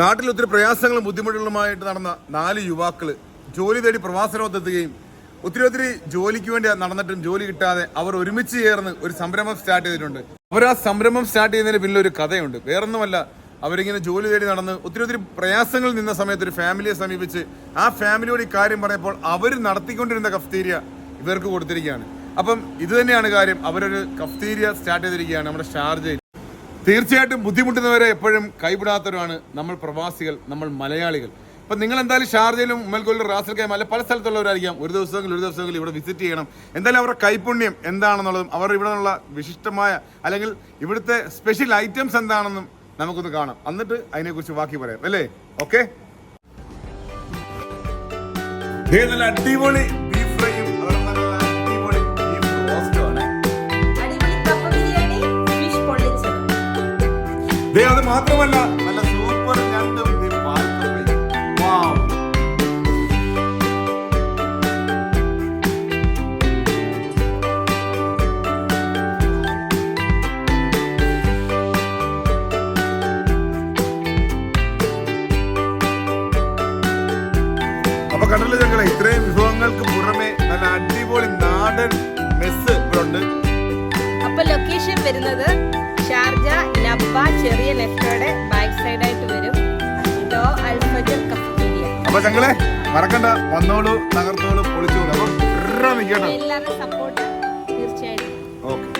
നാട്ടിൽ ഒത്തിരി പ്രയാസങ്ങളും ബുദ്ധിമുട്ടുകളുമായിട്ട് നടന്ന നാല് യുവാക്കൾ ജോലി തേടി പ്രവാസലോകത്തെത്തുകയും ഒത്തിരി ഒത്തിരി ജോലിക്ക് വേണ്ടി നടന്നിട്ടും ജോലി കിട്ടാതെ അവർ ഒരുമിച്ച് ചേർന്ന് ഒരു സംരംഭം സ്റ്റാർട്ട് ചെയ്തിട്ടുണ്ട്. അവർ ആ സംരംഭം സ്റ്റാർട്ട് ചെയ്യുന്നതിന് പിന്നിൽ ഒരു കഥയുണ്ട്. വേറൊന്നുമല്ല അവരിങ്ങനെ ജോലി തേടി നടന്ന് ഒത്തിരി ഒത്തിരി പ്രയാസങ്ങൾ നിന്ന സമയത്ത് ഒരു ഫാമിലിയെ സമീപിച്ച് ആ ഫാമിലിയോട് ഈ കാര്യം പറയുമ്പോൾ അവർ നടത്തിക്കൊണ്ടിരുന്ന കഫ്തീരിയ ഇവർക്ക് കൊടുത്തിരിക്കുകയാണ്. അപ്പം ഇത് തന്നെയാണ് കാര്യം. അവരൊരു കഫ്തീരിയ സ്റ്റാർട്ട് ചെയ്തിരിക്കുകയാണ് നമ്മുടെ ഷാർജയിൽ. തീർച്ചയായിട്ടും ബുദ്ധിമുട്ടുന്നവരെ എപ്പോഴും കൈവിടാത്തവരാണ് നമ്മൾ പ്രവാസികൾ നമ്മൾ മലയാളികൾ. ഇപ്പൊ നിങ്ങൾ എന്തായാലും ഷാർജയിലും ഉമ്മൽക്കോലിലും റാസൽ കൈ അല്ലെ പല സ്ഥലത്തുള്ളവരായിരിക്കാം. ഒരു ദിവസമെങ്കിലും ഒരു ദിവസമെങ്കിലും ഇവിടെ വിസിറ്റ് ചെയ്യണം. എന്തായാലും അവരുടെ കൈപുണ്യം എന്താണെന്നുള്ളതും അവർ ഇവിടെ നിന്നുള്ള വിശിഷ്ടമായ അല്ലെങ്കിൽ ഇവിടുത്തെ സ്പെഷ്യൽ ഐറ്റംസ് എന്താണെന്നും നമുക്കൊന്ന് കാണാം. എന്നിട്ട് അതിനെക്കുറിച്ച് ബാക്കി പറയാം. അല്ലേ? ഓക്കെ? അടിപൊളി ദേ അത് മാത്രമല്ല നല്ല സൂപ്പർ. Wow. അപ്പൊ കണ്ടല്ലോ ഞങ്ങളെ ഇത്രയും വിഭവങ്ങൾക്ക് പുറമെ നല്ല അടിപൊളി നാടൻ മെസ്സ് ഇവിടെ ഉണ്ട് അപ്പൊ ലൊക്കേഷൻ വരുന്നത് ചെറിയ ലെഫ്റ്റോടെ ബാക്ക് സൈഡ് ആയിട്ട് വരും. ഡോ അൽഫജർ കഫ്റ്റീരിയ. അപ്പൊ ഞങ്ങളെ മറക്കണ്ട. വന്നോളൂ തകർത്തോളൂ പൊളിച്ചോളൂ. അപ്പൊ എല്ലാവരും സപ്പോർട്ട് തീർച്ചയായിട്ടും. ഓക്കെ.